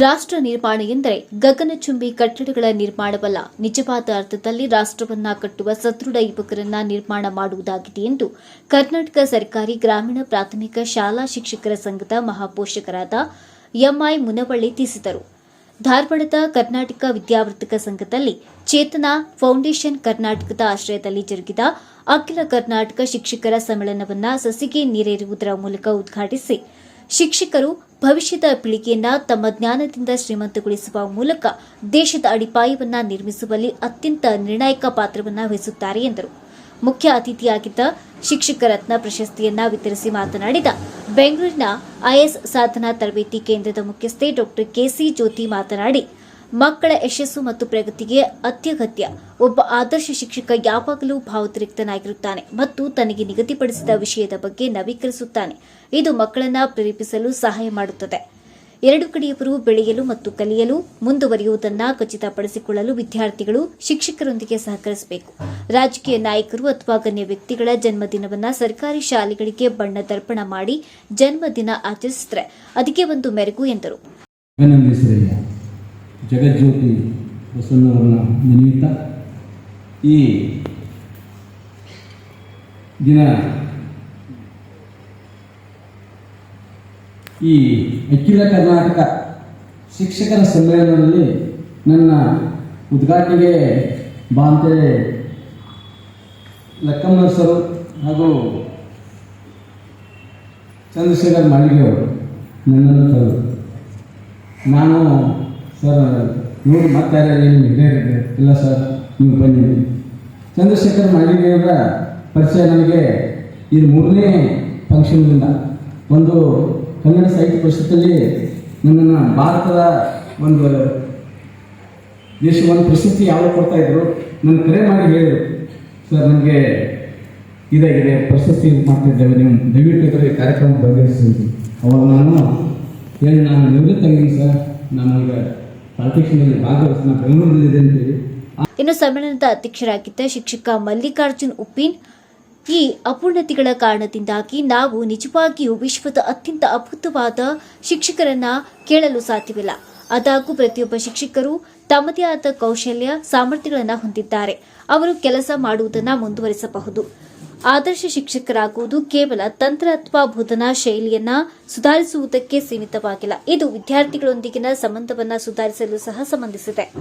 ರಾಷ್ಟ್ರ ನಿರ್ಮಾಣ ಎಂದರೆ ಗಗನಚುಂಬಿ ಕಟ್ಟಡಗಳ ನಿರ್ಮಾಣವಲ್ಲ. ನಿಜವಾದ ಅರ್ಥದಲ್ಲಿ ರಾಷ್ಟ್ರವನ್ನ ಕಟ್ಟುವ ಸದೃಢ ಯುವಕರನ್ನ ನಿರ್ಮಾಣ ಮಾಡುವುದಾಗಿದೆ ಎಂದು ಕರ್ನಾಟಕ ಸರ್ಕಾರಿ ಗ್ರಾಮೀಣ ಪ್ರಾಥಮಿಕ ಶಾಲಾ ಶಿಕ್ಷಕರ ಸಂಘದ ಮಹಾಪೋಷಕರಾದ ಎಂಐ ಮುನವಳ್ಳಿ ತಿಳಿಸಿದರು. ಧಾರವಾಡದ ಕರ್ನಾಟಕ ವಿದ್ಯಾವರ್ತಕ ಸಂಘದಲ್ಲಿ ಚೇತನ ಫೌಂಡೇಶನ್ ಕರ್ನಾಟಕದ ಆಶ್ರಯದಲ್ಲಿ ಜರುಗಿದ ಅಖಿಲ ಕರ್ನಾಟಕ ಶಿಕ್ಷಕರ ಸಮ್ಮೇಳನವನ್ನ ಸಸಿಗೆ ನೀರೇರುವುದರ ಮೂಲಕ ಉದ್ಘಾಟಿಸಿ ಶಿಕ್ಷಕರು ಭವಿಷ್ಯದ ಪೀಳಿಗೆಯನ್ನ ತಮ್ಮ ಜ್ಞಾನದಿಂದ ಶ್ರೀಮಂತಗೊಳಿಸುವ ಮೂಲಕ ದೇಶದ ಅಡಿಪಾಯವನ್ನ ನಿರ್ಮಿಸುವಲ್ಲಿ ಅತ್ಯಂತ ನಿರ್ಣಾಯಕ ಪಾತ್ರವನ್ನ ವಹಿಸುತ್ತಾರೆ ಎಂದರು. ಮುಖ್ಯ ಅತಿಥಿಯಾಗಿದ್ದ ಶಿಕ್ಷಕ ರತ್ನ ಪ್ರಶಸ್ತಿಯನ್ನ ವಿತರಿಸಿ ಮಾತನಾಡಿದ ಬೆಂಗಳೂರಿನ ಐಎಸ್ ಸಾಧನಾ ತರಬೇತಿ ಕೇಂದ್ರದ ಮುಖ್ಯಸ್ಥೆ ಡಾಕ್ಟರ್ ಕೆಸಿ ಜ್ಯೋತಿ ಮಾತನಾಡಿ ಮಕ್ಕಳ ಯಶಸ್ಸು ಮತ್ತು ಪ್ರಗತಿಗೆ ಅತ್ಯಗತ್ಯ. ಒಬ್ಬ ಆದರ್ಶ ಶಿಕ್ಷಕ ಯಾವಾಗಲೂ ಭಾವೋದ್ರಿಕ್ತನಾಗಿರುತ್ತಾನೆ ಮತ್ತು ತನಗೆ ನಿಗದಿಪಡಿಸಿದ ವಿಷಯದ ಬಗ್ಗೆ ನವೀಕರಿಸುತ್ತಾನೆ. ಇದು ಮಕ್ಕಳನ್ನ ಪ್ರೇರೇಪಿಸಲು ಸಹಾಯ ಮಾಡುತ್ತದೆ. ಎರಡು ಕಡೆಯವರು ಬೆಳೆಯಲು ಮತ್ತು ಕಲಿಯಲು ಮುಂದುವರಿಯುವುದನ್ನು ಖಚಿತಪಡಿಸಿಕೊಳ್ಳಲು ವಿದ್ಯಾರ್ಥಿಗಳು ಶಿಕ್ಷಕರೊಂದಿಗೆ ಸಹಕರಿಸಬೇಕು. ರಾಜಕೀಯ ನಾಯಕರು ಅಥವಾ ಗಣ್ಯ ವ್ಯಕ್ತಿಗಳ ಜನ್ಮದಿನವನ್ನ ಸರ್ಕಾರಿ ಶಾಲೆಗಳಿಗೆ ಬಣ್ಣ ದರ್ಪಣ ಮಾಡಿ ಜನ್ಮದಿನ ಆಚರಿಸಿದ್ರೆ ಅದಕ್ಕೆ ಒಂದು ಮೆರುಗು ಎಂದರು. ಜಗಜ್ಯೋತಿ ಬಸವಣ್ಣವರನ್ನ ನೆನೆಯುತ್ತ ಈ ದಿನ ಈ ಅಖಿಲ ಕರ್ನಾಟಕ ಶಿಕ್ಷಕರ ಸಮ್ಮೇಳನದಲ್ಲಿ ನನ್ನ ಉದ್ಘಾಟನೆಗೆ ಬಾಂತೆ ಲಕ್ಕಮ್ಮ ಸರು ಹಾಗೂ ಚಂದ್ರಶೇಖರ್ ಮಾಳಿಗೆ ಅವರು ನನ್ನನ್ನು ಕರೆದರು. ನಾನು ಸರ್ ನೋಡಿ ಯಾರ್ಯಾರು ಏನು ಹಿರಿಯರಿದೆ ಇಲ್ಲ ಸರ್, ನೀವು ಬನ್ನಿ. ಚಂದ್ರಶೇಖರ್ ಮಾಳಿಗೆಯವರ ಪರಿಚಯ ನನಗೆ ಇದು ಮೂರನೇ ಫಂಕ್ಷನ್ನಿಂದ. ಒಂದು ಕನ್ನಡ ಸಾಹಿತ್ಯ ಪರಿಷತ್ತಲ್ಲಿ ನನ್ನನ್ನು ಭಾರತದ ಒಂದು ದೇಶ ಒಂದು ಪ್ರಶಸ್ತಿ ಕೊಡ್ತಾ ಇದ್ರು. ನನ್ನ ಕರೆ ಮಾಡಿ ಹೇಳಿದರು. ಸರ್ ನನಗೆ ಇದಾಗಿದೆ, ಪ್ರಶಸ್ತಿ ಮಾಡ್ತಿದ್ದೇವೆ ನಿಮ್ಮ ದಯವಿಟ್ಟು ಈ ಕಾರ್ಯಕ್ರಮ ಬಗೆಹರಿಸಿದ್ವಿ ಅವಾಗ ನಾನು ಹೇಳಿ, ನಾನು ನಿವೃತ್ತ ಸರ್. ನಾನು ಈಗ ಭಾಗವಹಿಸಿ ಬೆಂಗಳೂರಿನಲ್ಲಿದೆ ಅಂತೇಳಿ ಇನ್ನು ಸಮ್ಮೇಳನದ ಅಧ್ಯಕ್ಷರಾಗಿದ್ದ ಶಿಕ್ಷಕ ಮಲ್ಲಿಕಾರ್ಜುನ್ ಉಪ್ಪಿನ್ ಈ ಅಪೂರ್ಣತೆಗಳ ಕಾರಣದಿಂದಾಗಿ ನಾವು ನಿಜವಾಗಿಯೂ ವಿಶ್ವದ ಅತ್ಯಂತ ಅದ್ಭುತವಾದ ಶಿಕ್ಷಕರನ್ನ ಕೇಳಲು ಸಾಧ್ಯವಿಲ್ಲ. ಅದಾಗೂ ಪ್ರತಿಯೊಬ್ಬ ಶಿಕ್ಷಕರು ತಮ್ಮದೇ ಆದ ಕೌಶಲ್ಯ, ಸಾಮರ್ಥ್ಯಗಳನ್ನು ಹೊಂದಿದ್ದಾರೆ. ಅವರು ಕೆಲಸ ಮಾಡುವುದನ್ನು ಮುಂದುವರಿಸಬಹುದು. ಆದರ್ಶ ಶಿಕ್ಷಕರಾಗುವುದು ಕೇವಲ ತಂತ್ರ ಅಥವಾ ಬೋಧನಾ ಶೈಲಿಯನ್ನ ಸುಧಾರಿಸುವುದಕ್ಕೆ ಸೀಮಿತವಾಗಿಲ್ಲ. ಇದು ವಿದ್ಯಾರ್ಥಿಗಳೊಂದಿಗಿನ ಸಂಬಂಧವನ್ನ ಸುಧಾರಿಸಲು ಸಹ ಸಂಬಂಧಿಸಿದೆ.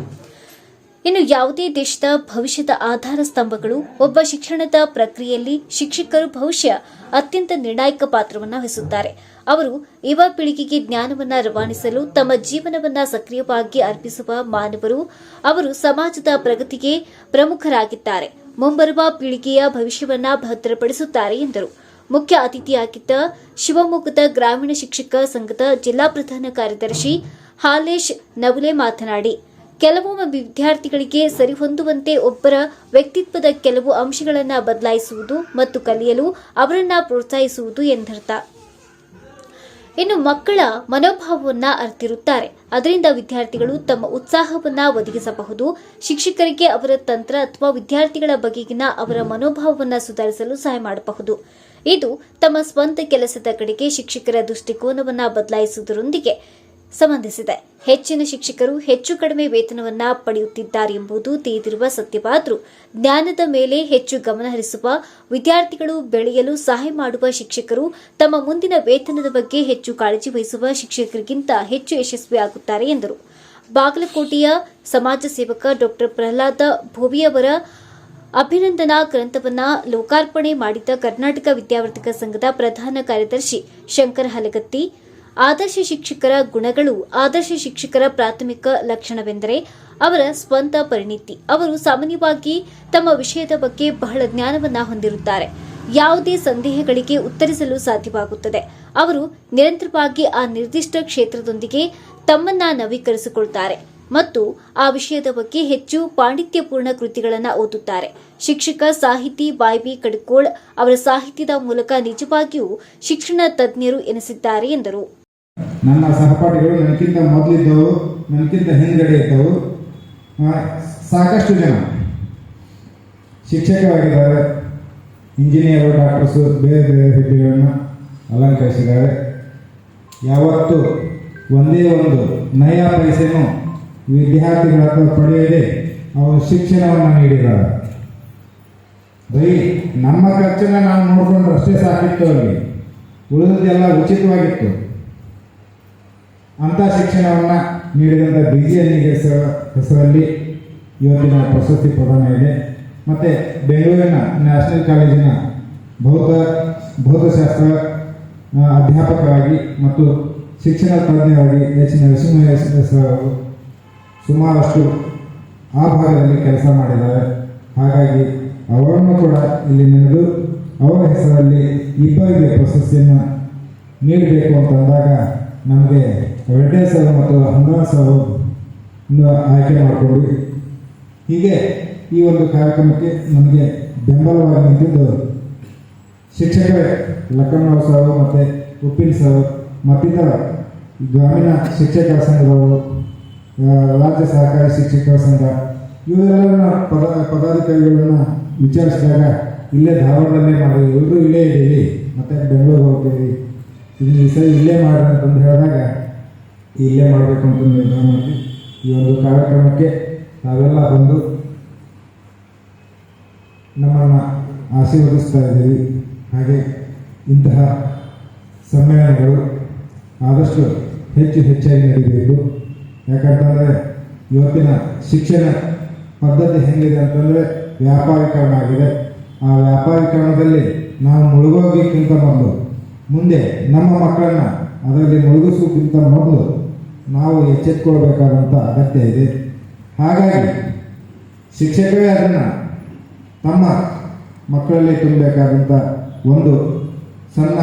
ಇನ್ನು ಯಾವುದೇ ದೇಶದ ಭವಿಷ್ಯದ ಆಧಾರ ಸ್ತಂಭಗಳು ಒಬ್ಬ ಶಿಕ್ಷಣದ ಪ್ರಕ್ರಿಯೆಯಲ್ಲಿ ಶಿಕ್ಷಕರು ಭವಿಷ್ಯ ಅತ್ಯಂತ ನಿರ್ಣಾಯಕ ಪಾತ್ರವನ್ನು ವಹಿಸುತ್ತಾರೆ. ಅವರು ಯುವ ಪೀಳಿಗೆಗೆ ಜ್ಞಾನವನ್ನ ರವಾನಿಸಲು ತಮ್ಮ ಜೀವನವನ್ನ ಸಕ್ರಿಯವಾಗಿ ಅರ್ಪಿಸುವ ಮಾನವರು ಅವರು ಸಮಾಜದ ಪ್ರಗತಿಗೆ ಪ್ರಮುಖರಾಗಿದ್ದಾರೆ. ಮುಂಬರುವ ಪೀಳಿಗೆಯ ಭವಿಷ್ಯವನ್ನ ಭದ್ರಪಡಿಸುತ್ತಾರೆ ಎಂದರು. ಮುಖ್ಯ ಅತಿಥಿಯಾಗಿದ್ದ ಶಿವಮೊಗ್ಗದ ಗ್ರಾಮೀಣ ಶಿಕ್ಷಕ ಸಂಘದ ಜಿಲ್ಲಾ ಪ್ರಧಾನ ಕಾರ್ಯದರ್ಶಿ ಹಾಲೇಶ್ ನವುಲೆ ಮಾತನಾಡಿ ಕೆಲವೊಮ್ಮೆ ವಿದ್ಯಾರ್ಥಿಗಳಿಗೆ ಸರಿಹೊಂದುವಂತೆ ಒಬ್ಬರ ವ್ಯಕ್ತಿತ್ವದ ಕೆಲವು ಅಂಶಗಳನ್ನು ಬದಲಾಯಿಸುವುದು ಮತ್ತು ಕಲಿಯಲು ಅವರನ್ನ ಪ್ರೋತ್ಸಾಹಿಸುವುದು ಎಂದರ್ಥ. ಇನ್ನು ಮಕ್ಕಳ ಮನೋಭಾವವನ್ನ ಅರ್ತಿರುತ್ತಾರೆ. ಅದರಿಂದ ವಿದ್ಯಾರ್ಥಿಗಳು ತಮ್ಮ ಉತ್ಸಾಹವನ್ನ ಒದಗಿಸಬಹುದು. ಶಿಕ್ಷಕರಿಗೆ ಅವರ ತಂತ್ರ ಅಥವಾ ವಿದ್ಯಾರ್ಥಿಗಳ ಬಗೆಗಿನ ಅವರ ಮನೋಭಾವವನ್ನ ಸುಧಾರಿಸಲು ಸಹಾಯ ಮಾಡಬಹುದು. ಇದು ತಮ್ಮ ಸ್ವಂತ ಕೆಲಸದ ಕಡೆಗೆ ಶಿಕ್ಷಕರ ದೃಷ್ಟಿಕೋನವನ್ನ ಬದಲಾಯಿಸುವುದರೊಂದಿಗೆ ಸಂಬಂಧಿಸಿದೆ. ಹೆಚ್ಚಿನ ಶಿಕ್ಷಕರು ಹೆಚ್ಚು ಕಡಿಮೆ ವೇತನವನ್ನ ಪಡೆಯುತ್ತಿದ್ದಾರೆ ಎಂಬುದು ತಿಳಿದಿರುವ ಸತ್ಯವಾದರೂ, ಜ್ಞಾನದ ಮೇಲೆ ಹೆಚ್ಚು ಗಮನ ಹರಿಸುವ ವಿದ್ಯಾರ್ಥಿಗಳು ಬೆಳೆಯಲು ಸಹಾಯ ಮಾಡುವ ಶಿಕ್ಷಕರು ತಮ್ಮ ಮುಂದಿನ ವೇತನದ ಬಗ್ಗೆ ಹೆಚ್ಚು ಕಾಳಜಿ ವಹಿಸುವ ಶಿಕ್ಷಕರಿಗಿಂತ ಹೆಚ್ಚು ಯಶಸ್ವಿಯಾಗುತ್ತಾರೆ ಎಂದರು. ಬಾಗಲಕೋಟೆಯ ಸಮಾಜ ಸೇವಕ ಡಾಕ್ಟರ್ ಪ್ರಹ್ಲಾದ ಭೋವಿಯವರ ಅಭಿನಂದನಾ ಗ್ರಂಥವನ್ನ ಲೋಕಾರ್ಪಣೆ ಮಾಡಿದ ಕರ್ನಾಟಕ ವಿದ್ಯಾವರ್ಧಕ ಸಂಘದ ಪ್ರಧಾನ ಕಾರ್ಯದರ್ಶಿ ಶಂಕರ ಹಲಗತ್ತಿ ಆದರ್ಶ ಶಿಕ್ಷಕರ ಗುಣಗಳು ಆದರ್ಶ ಶಿಕ್ಷಕರ ಪ್ರಾಥಮಿಕ ಲಕ್ಷಣವೆಂದರೆ ಅವರ ಸ್ವಂತ ಪರಿಣಿತಿ. ಅವರು ಸಾಮಾನ್ಯವಾಗಿ ತಮ್ಮ ವಿಷಯದ ಬಗ್ಗೆ ಬಹಳ ಜ್ಞಾನವನ್ನ ಹೊಂದಿರುತ್ತಾರೆ. ಯಾವುದೇ ಸಂದೇಹಗಳಿಗೆ ಉತ್ತರಿಸಲು ಸಾಧ್ಯವಾಗುತ್ತದೆ. ಅವರು ನಿರಂತರವಾಗಿ ಆ ನಿರ್ದಿಷ್ಟ ಕ್ಷೇತ್ರದೊಂದಿಗೆ ತಮ್ಮನ್ನ ನವೀಕರಿಸಿಕೊಳ್ತಾರೆ ಮತ್ತು ಆ ವಿಷಯದ ಬಗ್ಗೆ ಹೆಚ್ಚು ಪಾಂಡಿತ್ಯಪೂರ್ಣ ಕೃತಿಗಳನ್ನು ಓದುತ್ತಾರೆ. ಶಿಕ್ಷಕ, ಸಾಹಿತಿ ಬಾಯ್ಬಿ ಕಡ್ಕೋಳ್ ಅವರ ಸಾಹಿತ್ಯದ ಮೂಲಕ ನಿಜವಾಗಿಯೂ ಶಿಕ್ಷಣ ತಜ್ಞರು ಎನಿಸಿದ್ದಾರೆ ಎಂದರು. ನನ್ನ ಸಹಪಾಠಿಗಳು ನನಗಿಂತ ಮೊದಲಿದ್ದವು ನನಗಿಂತ ಹಿಂದಡೆ ಇದ್ದವು. ಸಾಕಷ್ಟು ಜನ. ಶಿಕ್ಷಕರಾಗಿದ್ದಾರೆ. ಇಂಜಿನಿಯರು, ಡಾಕ್ಟರ್ಸು, ಬೇರೆ ಬೇರೆ ಹುದ್ದೆಗಳನ್ನು ಅಲಂಕರಿಸಿದ್ದಾರೆ. ಯಾವತ್ತೂ ಒಂದೇ ಒಂದು ನಯ ಪೈಸೆನೂ ವಿದ್ಯಾರ್ಥಿಗಳ ಹತ್ರ ಪಡೆಯದೆ ಅವರು ಶಿಕ್ಷಣವನ್ನು ನೀಡಿದ್ದಾರೆ. ಬರೀ ನಮ್ಮ ಖರ್ಚನ್ನು ನಾವು ನೋಡಿಕೊಂಡ್ರೆ ಅಷ್ಟೇ ಸಾಕಿತ್ತು ಅವರಿಗೆ. ಉಳಿದದ್ದೆಲ್ಲ ಉಚಿತವಾಗಿತ್ತು. ಅಂಥ ಶಿಕ್ಷಣವನ್ನು ನೀಡಿದಂಥ ಬಿ ಜಿ ಎನ್ ಹೆಸರಲ್ಲಿ ಇವತ್ತಿನ ಪ್ರಶಸ್ತಿ ಪ್ರದಾನ ಇದೆ. ಮತ್ತು ಬೆಂಗಳೂರಿನ ನ್ಯಾಷನಲ್ ಕಾಲೇಜಿನ ಭೌತ, ಭೌತಶಾಸ್ತ್ರ ಅಧ್ಯಾಪಕರಾಗಿ ಮತ್ತು ಶಿಕ್ಷಣ ತಜ್ಞರಾಗಿ ಎಚ್. ನರಸಿಂಹ ಅವರು ಸುಮಾರಷ್ಟು ಆ ಭಾಗದಲ್ಲಿ ಕೆಲಸ ಮಾಡಿದ್ದಾರೆ. ಹಾಗಾಗಿ ಅವರನ್ನು ಕೂಡ ಇಲ್ಲಿ ನೆನೆದು ಅವರ ಹೆಸರಲ್ಲಿ ಇಬ್ಬರಿಗೆ ಪ್ರಶಸ್ತಿಯನ್ನು ನೀಡಬೇಕು ಅಂತ ಅಂದಾಗ ನಮಗೆ ಎರಡನೇ ಸಲ ಮತ್ತು ಸರ್ ಇನ್ನು ಆಯ್ಕೆ ಮಾಡಿಕೊಂಡ್ವಿ ಹೀಗೆ ಈ ಒಂದು ಕಾರ್ಯಕ್ರಮಕ್ಕೆ ನಮಗೆ ಬೆಂಬಲವಾಗಿ ನಿಂತಿದ್ದು ಶಿಕ್ಷಕರೇ ಲಕ್ಕಣ್ಣವ್ ಸರ್ ಮತ್ತು ಉಪ್ಪಿಲ್ ಸರ್ ಮತ್ತಿತರ ಗ್ರಾಮೀಣ ಶಿಕ್ಷಕರ ಸಂಘದವರು ರಾಜ್ಯ ಸಹಕಾರಿ ಶಿಕ್ಷಕರ ಸಂಘ, ಇವರೆಲ್ಲರನ್ನ ಪದ, ಪದಾಧಿಕಾರಿಗಳನ್ನ ವಿಚಾರಿಸಿದಾಗ ಇಲ್ಲೇ ಧಾರವಾಡದಲ್ಲೇ ಮಾಡಿ ಎಲ್ಲರೂ ಇಲ್ಲೇ ಇದ್ದೀವಿ ಮತ್ತು ಬೆಂಗಳೂರು ಹೋಗ್ತೀವಿ ಇಲ್ಲಿ ಈ ಸರಿ ಇಲ್ಲೇ ಮಾಡ್ರಿ ಅಂತಂದು ಹೇಳಿದಾಗ ಇಲ್ಲೇ ಮಾಡಬೇಕು ಅಂತ ನಿರ್ಧಾರ ಮಾಡಿ ಈ ಒಂದು ಕಾರ್ಯಕ್ರಮಕ್ಕೆ ನಾವೆಲ್ಲ ಬಂದು ನಮ್ಮನ್ನು ಆಶೀರ್ವದಿಸ್ತಾ ಇದ್ದೀವಿ. ಹಾಗೆ ಇಂತಹ ಸಮ್ಮೇಳನಗಳು ಆದಷ್ಟು ಹೆಚ್ಚು ಹೆಚ್ಚಾಗಿ ನಡೀಬೇಕು. ಯಾಕಂತಂದರೆ ಇವತ್ತಿನ ಶಿಕ್ಷಣ ಪದ್ಧತಿ ಹೆಂಗಿದೆ ಅಂತಂದರೆ ವ್ಯಾಪಾರೀಕರಣ ಆಗಿದೆ. ಆ ವ್ಯಾಪಾರೀಕರಣದಲ್ಲಿ ನಾವು ಮುಳುಗೋಗಿಕ್ಕಿಂತ ಮೊದಲು ಮುಂದೆ ನಮ್ಮ ಮಕ್ಕಳನ್ನು ಅದರಲ್ಲಿ ಮುಳುಗಿಸೋಕ್ಕಿಂತ ಮೊದಲು ನಾವು ಎಚ್ಚೆತ್ಕೊಳ್ಬೇಕಾದಂಥ ಅಗತ್ಯ ಇದೆ. ಹಾಗಾಗಿ ಶಿಕ್ಷಕರೇ ಅದನ್ನು ತಮ್ಮ ಮಕ್ಕಳಲ್ಲಿ ತುಂಬಬೇಕಾದಂಥ ಒಂದು ಸಣ್ಣ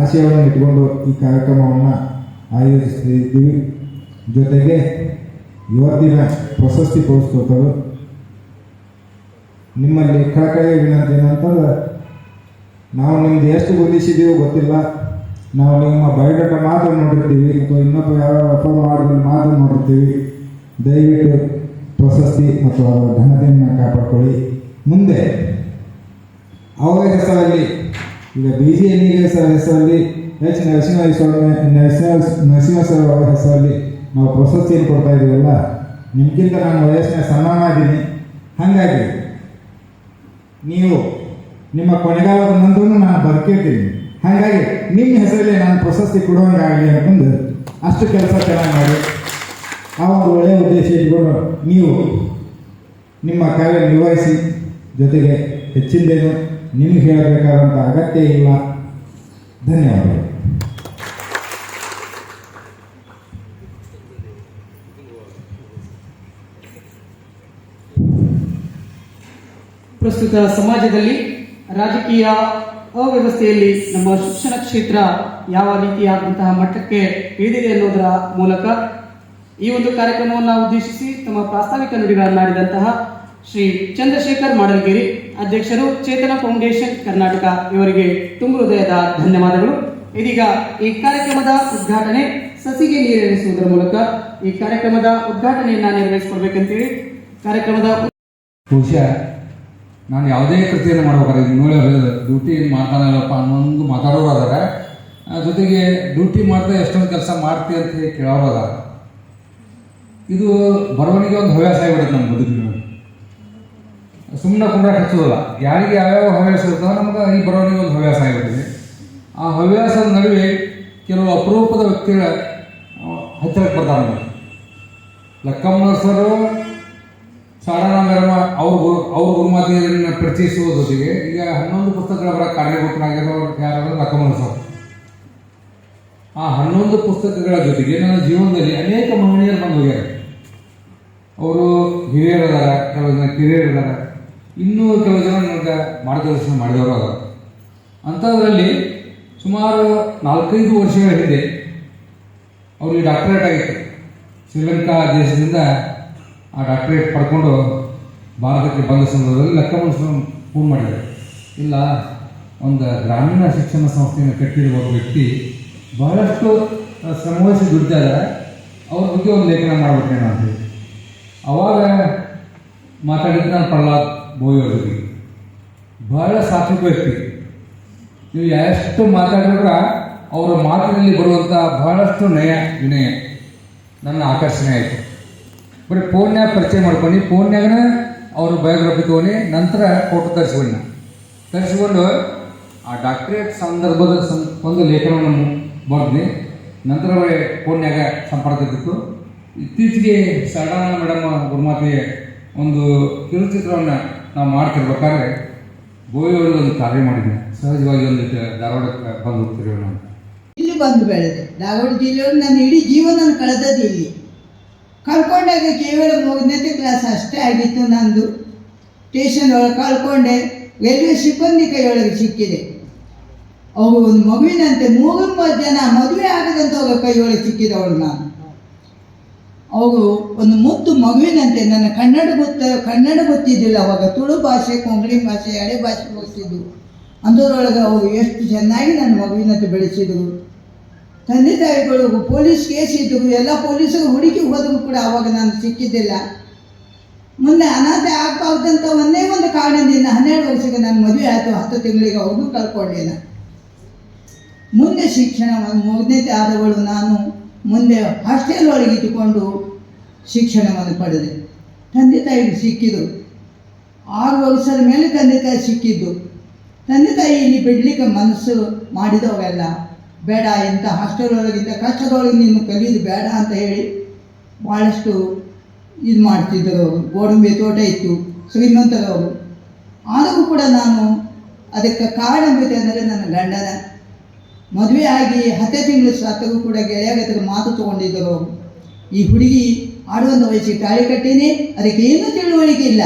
ಆಶಯವನ್ನು ಇಟ್ಕೊಂಡು ಈ ಕಾರ್ಯಕ್ರಮವನ್ನು ಆಯೋಜಿಸ್ತಿದ್ದೀವಿ. ಜೊತೆಗೆ ಇವತ್ತಿನ ಪ್ರಶಸ್ತಿ ಪುರಸ್ಕೃತರು ನಿಮ್ಮಲ್ಲಿ ಕಳಕಳಿಯ ವಿನಂತಿ ಏನಂತಂದ್ರೆ ನಾವು ನಿಮ್ದು ಎಷ್ಟು ಗುರುತಿಸಿದ್ದೀವೋ ಗೊತ್ತಿಲ್ಲ. ನಾವು ನಿಮ್ಮ ಬಯೋಡಾಟ ಮಾತ್ರ ನೋಡಿರ್ತೀವಿ ಅಥವಾ ಇನ್ನೊಬ್ಬ ಯಾವ ವ್ಯಾಪಾರ ಮಾಡಿದ್ರೆ ಮಾತ್ರ ನೋಡಿರ್ತೀವಿ. ದಯವಿಟ್ಟು ಪ್ರಶಸ್ತಿ ಮತ್ತು ಅವರ ಘನತೆಯನ್ನು ಕಾಪಾಡ್ಕೊಳ್ಳಿ. ಮುಂದೆ ಅವರ ಹೆಸರಲ್ಲಿ ಈಗ ಬಿ ಜಿ ಎನ್ ಹೆಸರಲ್ಲಿ ಎಚ್ ನರಸಿಂಹ ಸ್ವಾಮಿ ನರಸಿಂಹ ನರಸಿಂಹ ಸರ್ ಅವರ ಹೆಸರಲ್ಲಿ ನಾವು ಪ್ರಶಸ್ತಿಯನ್ನು ಕೊಡ್ತಾ ಇದ್ದೀವಲ್ಲ ನಿಮಗಿಂತ ನಾನು ವಯಸ್ಸಿನ ಇದ್ದೀನಿ ಹಾಗಾಗಿ, ನೀವು ನಿಮ್ಮ ಕೊನೆಗಾಲದ ನಂತರನೂ ನಾನು ಬದುಕಿರ್ತೀನಿ. ಹಾಗಾಗಿ ನಿಮ್ಮ ಹೆಸರಲ್ಲಿ ನಾನು ಪ್ರಶಸ್ತಿ ಕೊಡುವಂಗಾಗಲಿ ಅಂತಂದು ಅಷ್ಟು ಕೆಲಸ ಚೆನ್ನಾಗಿ ಮಾಡಿ. ಆ ಒಂದು ಒಳ್ಳೆಯ ಉದ್ದೇಶ ಇಟ್ಕೊಂಡು ನೀವು ನಿಮ್ಮ ಕಾರ್ಯ ನಿರ್ವಹಿಸಿ. ಜೊತೆಗೆ ಹೆಚ್ಚಿಂದೇನು ನಿಮ್ಗೆ ಹೇಳಬೇಕಾದಂಥ ಅಗತ್ಯ ಇಲ್ಲ. ಧನ್ಯವಾದಗಳು. ಪ್ರಸ್ತುತ ಸಮಾಜದಲ್ಲಿ ರಾಜಕೀಯ ಅವ್ಯವಸ್ಥೆಯಲ್ಲಿ ನಮ್ಮ ಶಿಕ್ಷಣ ಕ್ಷೇತ್ರ ಯಾವ ರೀತಿಯಾದಂತಹ ಮಟ್ಟಕ್ಕೆ ಇಳಿದಿದೆ ಅನ್ನೋದರ ಮೂಲಕ ಈ ಒಂದು ಕಾರ್ಯಕ್ರಮವನ್ನು ಉದ್ದೇಶಿಸಿ ತಮ್ಮ ಪ್ರಾಸ್ತಾವಿಕ ನುಡಿಗಳನ್ನಾಡಿದಂತಹ ಶ್ರೀ ಚಂದ್ರಶೇಖರ್ ಮಾಡಲ್ಗಿರಿ ಅಧ್ಯಕ್ಷರು ಚೇತನ ಫೌಂಡೇಶನ್ ಕರ್ನಾಟಕ ಇವರಿಗೆ ತುಂಬ ಹೃದಯದ ಧನ್ಯವಾದಗಳು. ಇದೀಗ ಈ ಕಾರ್ಯಕ್ರಮದ ಉದ್ಘಾಟನೆ ಸಸಿಗೆ ನೀರೆರೆಸುವುದರ ಮೂಲಕ ಈ ಕಾರ್ಯಕ್ರಮದ ಉದ್ಘಾಟನೆಯನ್ನ ನೆರವೇರಿಸಿಕೊಡ್ಬೇಕಂತೇಳಿ. ಕಾರ್ಯಕ್ರಮದ ನಾನು ಯಾವುದೇ ಕೃತಿಯನ್ನು ಮಾಡ್ಬೇಕಾದ್ರೆ ಈಗ ನೋಡಿ ಡ್ಯೂಟಿ ಮಾಡ್ತಾನಲ್ಲಪ್ಪ ಅನ್ನೊಂದು ಮಾತಾಡೋರು ಜೊತೆಗೆ ಡ್ಯೂಟಿ ಮಾಡ್ತಾ ಎಷ್ಟೊಂದು ಕೆಲಸ ಮಾಡ್ತಿ ಅಂತ ಹೇಳಿ ಕೇಳೋರು ಇದು ಬರವಣಿಗೆ ಒಂದು ಹವ್ಯಾಸ ಆಗಿಬಿಡುತ್ತೆ ನಮ್ಮ ಬದುಕಿನ ಸುಮ್ಮನೆ ಕುಂಡ್ರಾಕ್ ಹಚ್ಚೋದಲ್ಲ, ಯಾರಿಗೆ ಯಾವ್ಯಾವ ಹವ್ಯಾಸ ಇರ್ತಾವೆ ನಮ್ಗೆ ಈ ಬರವಣಿಗೆ ಒಂದು ಹವ್ಯಾಸ ಆಗಿಬಿಟ್ಟಿದೆ ಆ ಹವ್ಯಾಸದ ನಡುವೆ ಕೆಲವು ಅಪರೂಪದ ವ್ಯಕ್ತಿಗಳ ಹತ್ತಿರಕ್ಕೆ ಬರ್ತಾರೆ ನಮಗೆ. ಲಕ್ಕಮ್ಮ ಸರ್ ಸಾರಾಣ ಮೇರಮ ಅವ್ರ ಅವ್ರ ಗುರುಮಾತೆಯರನ್ನು ಪರಿಚಯಿಸುವ ಜೊತೆಗೆ ಈಗ ಹನ್ನೊಂದು ಪುಸ್ತಕಗಳ ಬರ ಕಾರ್ಯಭೂತನಾಗಿರೋ ಯಾರಾದ್ರೂ ನಕಮನ ಸರ್. ಆ ಹನ್ನೊಂದು ಪುಸ್ತಕಗಳ ಜೊತೆಗೆ ನನ್ನ ಜೀವನದಲ್ಲಿ ಅನೇಕ ಮಹನೀಯರು ಬಂದು ಹೋಗ್ಯಾರ ಅವರು ಹಿರಿಯರದಾರ ಕೆಲವು ಜನ ಕಿರಿಯರದಾರ ಇನ್ನೂ ಕೆಲವು ಜನ ನನಗೆ ಮಾರ್ಗದರ್ಶನ ಮಾಡಿದವರು ಅದಾರ. ಅಂಥದ್ರಲ್ಲಿ ಸುಮಾರು ನಾಲ್ಕೈದು ವರ್ಷಗಳ ಹಿಂದೆ ಅವರಿಗೆ ಡಾಕ್ಟರೇಟ್ ಆಗಿತ್ತು. ಶ್ರೀಲಂಕಾ ದೇಶದಿಂದ ಆ ಡಾಕ್ಟ್ರೇಟ್ ಪಡ್ಕೊಂಡು ಭಾರತಕ್ಕೆ ಬಂದ ಸಂದರ್ಭದಲ್ಲಿ ಲೆಕ್ಕವನ್ನು ಫೋನ್ ಮಾಡಿದ್ದಾರೆ. ಇಲ್ಲ, ಒಂದು ಗ್ರಾಮೀಣ ಶಿಕ್ಷಣ ಸಂಸ್ಥೆಯನ್ನು ಕಟ್ಟಿರುವ ವ್ಯಕ್ತಿ ಬಹಳಷ್ಟು ಶ್ರಮವಹಿಸಿ ದುಡಿತಾ ಇದ್ದಾರೆ. ಅವ್ರ ಬಗ್ಗೆ ಒಂದು ಲೇಖನ ಮಾಡ್ಬಿಟ್ಟೇನೆ ಅಂತ ಹೇಳಿ. ಅವಾಗ ಮಾತಾಡಿದ್ದು ನಾನು ಪ್ರಹ್ಲಾದ್ ಬೋಯ್ ಅವ್ರ ಜೊತೆಗೆ ಬಹಳ ಸಾತ್ವಿಕ ವ್ಯಕ್ತಿ. ನೀವು ಎಷ್ಟು ಮಾತಾಡಿದ್ರೆ ಅವರ ಮಾತಿನಲ್ಲಿ ಬರುವಂಥ ಬಹಳಷ್ಟು ನಯ ವಿನಯ ನನ್ನ ಆಕರ್ಷಣೆ ಆಯಿತು. ಬರೀ ಫೋನ್ಯಾಗ ಪರಿಚಯ ಮಾಡ್ಕೊಂಡು ಫೋನ್ಯಾಗನ ಅವರು ಬಯೋಗ್ರಫಿ ತೊಗೊಂಡು ನಂತರ ಫೋಟೋ ತರಿಸ್ಕೊಂಡ. ತರಿಸ್ಕೊಂಡು ಆ ಡಾಕ್ಟ್ರೇಟ್ ಸಂದರ್ಭದ ಸಂ ಒಂದು ಲೇಖನವನ್ನು ಬರ್ದು ನಂತರ ಫೋನ್ಯಾಗ ಸಂಪರ್ಕ ಇದ್ದಿತ್ತು ಇತ್ತೀಚೆಗೆ ಸಡಾನ ಮೇಡಮ್ ಗುರುಮಾತೆಯ ಒಂದು ಕಿರುಚಿತ್ರವನ್ನು ನಾವು ಮಾಡ್ತಿರ್ಬೇಕಾದ್ರೆ ಗೋವಿಯವ್ರಿಗೆ ಒಂದು ಕಾರ್ಯ ಮಾಡಿದ್ದೆ ಸಹಜವಾಗಿ ಒಂದು ಧಾರವಾಡಕ್ಕೆ ಬಂದು ಹೋಗ್ತಿರೋ ಇಲ್ಲಿ ಬಂದು ಬೆಳೆದೆ. ಧಾರವಾಡ ಜಿಲ್ಲೆಯಲ್ಲಿ ನನ್ನ ಇಡೀ ಜೀವನ ಕಳೆದದ್ದು ಇಲ್ಲಿ ಕಳ್ಕೊಂಡಾಗ ಕೇವಲ ಮೂರನೇ ಕ್ಲಾಸ್ ಅಷ್ಟೇ ಆಗಿತ್ತು ನಂದು. ಸ್ಟೇಷನ್ ಒಳಗೆ ಕಳ್ಕೊಂಡೆ ರೈಲ್ವೆ ಸಿಬ್ಬಂದಿ ಕೈಯೊಳಗೆ ಸಿಕ್ಕಿದೆ. ಅವರು ಒಂದು ಮಗುವಿನಂತೆ ಮೂರು ಜನ ಮದುವೆ ಆಗದಂಥವ್ರ ಕೈಯೊಳಗೆ ಸಿಕ್ಕಿದವಳು ನಾನು. ಅವಳು ಒಂದು ಮುತ್ತು ಮಗುವಿನಂತೆ ನನ್ನ ಕನ್ನಡ ಗೊತ್ತ, ಕನ್ನಡ ಗೊತ್ತಿದ್ದಿಲ್ಲ, ಅವಾಗ ತುಳು ಭಾಷೆ, ಕೊಂಕಣಿ ಭಾಷೆ, ಹಳೆ ಭಾಷೆ ಗೊತ್ತಿದ್ದು ಅಂಥದ್ರೊಳಗೆ ಅವರು ಎಷ್ಟು ಚೆನ್ನಾಗಿ ನನ್ನ ಮಗುವಿನಂತೆ ಬೆಳೆಸಿದರು. ತಂದೆ ತಾಯಿಗಳು ಪೊಲೀಸ್ ಕೇಸ್ ಎಲ್ಲ ಪೊಲೀಸರು ಹುಡುಕಿ ಹೋದರೂ ಕೂಡ ಅವಾಗ ನಾನು ಸಿಕ್ಕಿದ್ದಿಲ್ಲ. ಮುಂದೆ ಅನಾಥೆ ಆಗಬಾರ್ದಂತ ಒಂದೇ ಒಂದು ಕಾರಣದಿಂದ ಹನ್ನೆರಡು ವರ್ಷಕ್ಕೆ ನಾನು ಮದುವೆ ಆಯಿತು, ಹತ್ತು ತಿಂಗಳಿಗೆ ಅವ್ರಿಗೂ ಕಳ್ಕೊಳ್ಳಿಲ್ಲ ಮುಂದೆ ಶಿಕ್ಷಣ ಮೂರನೇತೆ ಆದವಳು ನಾನು, ಮುಂದೆ ಹಾಸ್ಟೆಲ್ ಒಳಗೆ ಇಟ್ಟುಕೊಂಡು ಶಿಕ್ಷಣವನ್ನು ಪಡೆದೆ. ತಂದೆ ತಾಯಿಗೆ ಸಿಕ್ಕಿದರು ಆರು ವರ್ಷದ ಮೇಲೆ ತಂದೆ ತಾಯಿ ಸಿಕ್ಕಿದ್ದು. ತಂದೆ ತಾಯಿ ಇಲ್ಲಿ ಬಿಡಲಿಕ್ಕೆ ಮನಸ್ಸು ಮಾಡಿದವರೆಲ್ಲ ಬೇಡ ಇಂಥ ಹಾಸ್ಟೆಲ್ ಒಳಗಿಂತ ಕಷ್ಟದೊಳಗೆ ನೀನು ಕಲಿಯೋದು ಬೇಡ ಅಂತ ಹೇಳಿ ಭಾಳಷ್ಟು ಇದು ಮಾಡ್ತಿದ್ದರು ಅವರು. ಗೋಡಂಬಿ ತೋಟ ಇತ್ತು ಶ್ರೀಮಂತರವರು ಆದರೂ ಕೂಡ ನಾನು ಅದಕ್ಕೆ ಕಾರಣ ಅಂದರೆ ನನ್ನ ಗಂಡನ. ಮದುವೆ ಆಗಿ ಹತ್ತೇ ತಿಂಗಳು ಸತ್ತಗೂ ಕೂಡ ಗೆಳೆಯಾಗತ್ತ ಮಾತು ತಗೊಂಡಿದ್ದರು ಈ ಹುಡುಗಿ ಆಡುವಂಥ ವಯಸ್ಸಿಗೆ ತಾಳಿ ಕಟ್ಟೀನಿ, ಅದಕ್ಕೆ ಏನೂ ತಿಳುವಳಿಕೆ ಇಲ್ಲ.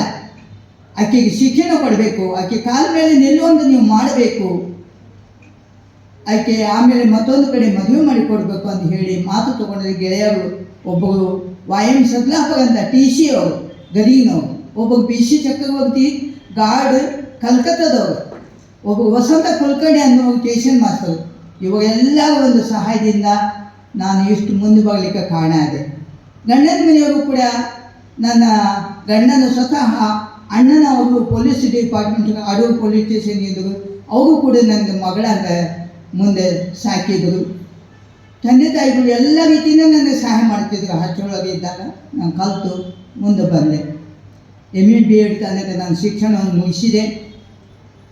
ಆಕೆಗೆ ಶಿಕ್ಷಣ ಕೊಡಬೇಕು ಆಕೆ ಕಾಲ ಮೇಲೆ ನಿಲ್ಲುವಂತ ನೀವು ಮಾಡಬೇಕು. ಆಕೆ ಆಮೇಲೆ ಮತ್ತೊಂದು ಕಡೆ ಮದುವೆ ಮಾಡಿ ಕೊಡಬೇಕು ಅಂತ ಹೇಳಿ ಮಾತು ತಗೊಂಡಿದ್ದ ಗೆಳೆಯರು ಒಬ್ಬರು ವಾಯ್ ಎಂ ಸದ್ಲಾಪರ್ ಅಂತ ಟಿ ಸಿ ಅವರು ಗದೀನವರು ಒಬ್ಬರು ಪಿ ಸಿ ಚಕ್ರವರ್ತಿ, ಗಾರ್ಡ್, ಕಲ್ಕತ್ತಾದವರು, ಒಬ್ಬ ವಸಂತ ಕುಲಕರ್ಣಿ ಅನ್ನೋ ಟೇಷನ್ ಮಾಸ್ತರು ಇವರೆಲ್ಲ ಒಂದು ಸಹಾಯದಿಂದ ನಾನು ಇಷ್ಟು ಮುಂದೆ ಬರಲಿಕ್ಕೆ ಕಾರಣ ಇದೆ. ಗಂಡನ ಮನೆಯವರು ಕೂಡ ನನ್ನ ಗಂಡನ ಸ್ವತಃ ಅಣ್ಣನವರು police department Adoor police station ಇದ್ದರು. ಅವರು ಕೂಡ ನನ್ನ ಮಗಳಂತ ಮುಂದೆ ಸಾಕಿದರು. ತಂದೆ ತಾಯಿಗಳು ಎಲ್ಲ ರೀತಿಯಿಂದ ನನಗೆ ಸಹಾಯ ಮಾಡ್ತಿದ್ರು. ಹಚ್ಚೊಳಗೆ ಇದ್ದಾಗ ನಾನು ಕಲಿತು ಮುಂದೆ ಬಂದೆ. ಎಂ ಇ ಬಿ ಎಡ್ ತನಕ ನಾನು ಶಿಕ್ಷಣವನ್ನು ಮುಗಿಸಿದೆ.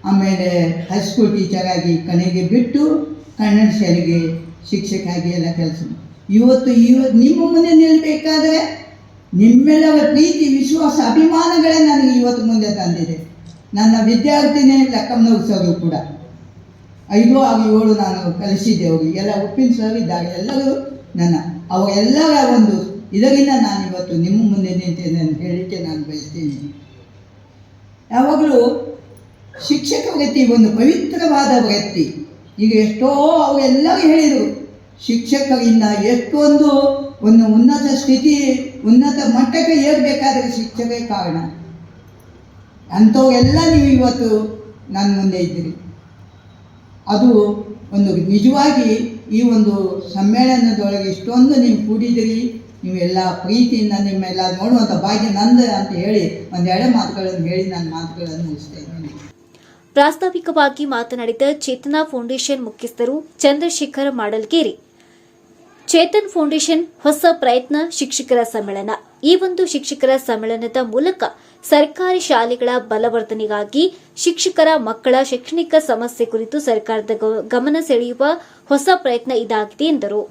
ಆಮೇಲೆ ಹೈಸ್ಕೂಲ್ ಟೀಚರಾಗಿ ಕಣೆಗೆ ಬಿಟ್ಟು ಕನ್ನಡ ಶಾಲೆಗೆ ಶಿಕ್ಷಕಾಗಿ ಎಲ್ಲ ಕೆಲಸ ಇವತ್ತು ಇವತ್ತು ನಿಮ್ಮ ಮುಂದೆ ನಿಲ್ಲಬೇಕಾದ್ರೆ ನಿಮ್ಮೆಲ್ಲರ ಪ್ರೀತಿ, ವಿಶ್ವಾಸ ಅಭಿಮಾನಗಳೇ ನನಗೆ ಇವತ್ತು ಮುಂದೆ ತಂದಿದೆ. ನನ್ನ ವಿದ್ಯಾರ್ಥಿನೇ ಲೆಕ್ಕ ಸರು ಕೂಡ. ಐದು ಆಗಿ ಏಳು ನಾನು ಕಲಿಸಿದ್ದೆ ಅವರಿಗೆ ಎಲ್ಲ ಉಪ್ಪಿನ ಸರ್ ಇದ್ದಾಗ ಎಲ್ಲರೂ ನನ್ನ ಅವರೆಲ್ಲರ ಒಂದು ಇದರಿಂದ ನಾನು ಇವತ್ತು ನಿಮ್ಮ ಮುಂದೆ ನಿಂತೇನೆ ಅಂತ ಹೇಳಲಿಕ್ಕೆ ನಾನು ಬಯಸ್ತೀನಿ. ಯಾವಾಗಲೂ ಶಿಕ್ಷಕ ವೃತ್ತಿ ಒಂದು ಪವಿತ್ರವಾದ ವೃತ್ತಿ ಈಗ ಎಷ್ಟೋ ಅವೆಲ್ಲರೂ ಹೇಳಿದರು, ಶಿಕ್ಷಕರಿಂದ ಎಷ್ಟೊಂದು ಒಂದು ಉನ್ನತ ಸ್ಥಿತಿ, ಉನ್ನತ ಮಟ್ಟಕ್ಕೆ ಏರಬೇಕಾದ್ರೆ ಶಿಕ್ಷಕೇ ಕಾರಣ. ಅಂಥವೆಲ್ಲ ನೀವು ಇವತ್ತು ನನ್ನ ಮುಂದೆ ಇದ್ದೀರಿ. ಅದು ಒಂದು ನಿಜವಾಗಿ ಈ ಒಂದು ಸಮ್ಮೇಳನದೊಳಗೆ ಇಷ್ಟೊಂದು ನೀವು ಕೂಡಿದಿರಿ ನೀವೆಲ್ಲ ಪ್ರೀತಿಯಿಂದ ನಿಮ್ಮೆಲ್ಲ ನೋಡುವಂಥ ಭಾಗ್ಯ ನಂದು ಅಂತ ಹೇಳಿ ಒಂದೆರಡು ಮಾತುಗಳನ್ನು ಹೇಳಿ, ನನ್ನ ಮಾತುಗಳನ್ನು ಮುಗಿಸ್ತಾ ಇದ್ದೀನಿ. ಪ್ರಾಸ್ತಾವಿಕವಾಗಿ ಮಾತನಾಡಿದ ಚೇತನ ಫೌಂಡೇಶನ್ ಮುಖ್ಯಸ್ಥರು ಚಂದ್ರಶೇಖರ್ ಮಾಡಲ್ಗೇರಿ. ಚೇತನ್ ಫೌಂಡೇಶನ್ ಹೊಸ ಪ್ರಯತ್ನ ಶಿಕ್ಷಕರ ಸಮ್ಮೇಳನ. ಈ ಒಂದು ಶಿಕ್ಷಕರ ಸಮ್ಮೇಳನದ ಮೂಲಕ ಸರ್ಕಾರಿ ಶಾಲೆಗಳ ಬಲವರ್ಧನೆಗಾಗಿ ಶಿಕ್ಷಕರ ಮಕ್ಕಳ ಶೈಕ್ಷಣಿಕ ಸಮಸ್ಯೆ ಕುರಿತು ಸರ್ಕಾರದ ಗಮನ ಸೆಳೆಯುವ ಹೊಸ ಪ್ರಯತ್ನ ಇದಾಗಿದೆ ಎಂದರು.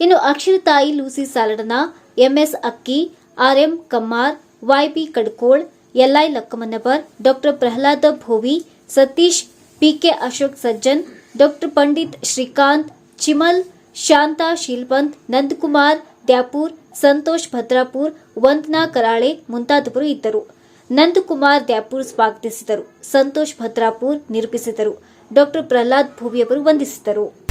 ಇನ್ನು ಅಕ್ಷರ ತಾಯಿ Lucy ಸಾಲಡನ M S Akki, R M Kammar, Y B Kadkol, L I Lakkamannavar doctor Prahlad Bhovi, Satish, P K Ashok Sajjan, doctor Pandit Srikanth, Chimal, Shanta Sheelpant Nandakumar Dyapur Santosh Bhadrapur, Vandana Karale ಮುಂತಾದವರು ಇದ್ದರು. ನಂದಕುಮಾರ್ ದ್ಯಾಪುರ್ ಸ್ವಾಗತಿಸಿದರು. ಸಂತೋಷ್ ಭದ್ರಾಪುರ್ ನಿರೂಪಿಸಿದರು. Doctor Pralhad ಭೂವಿಯವರು ವಂದಿಸಿದರು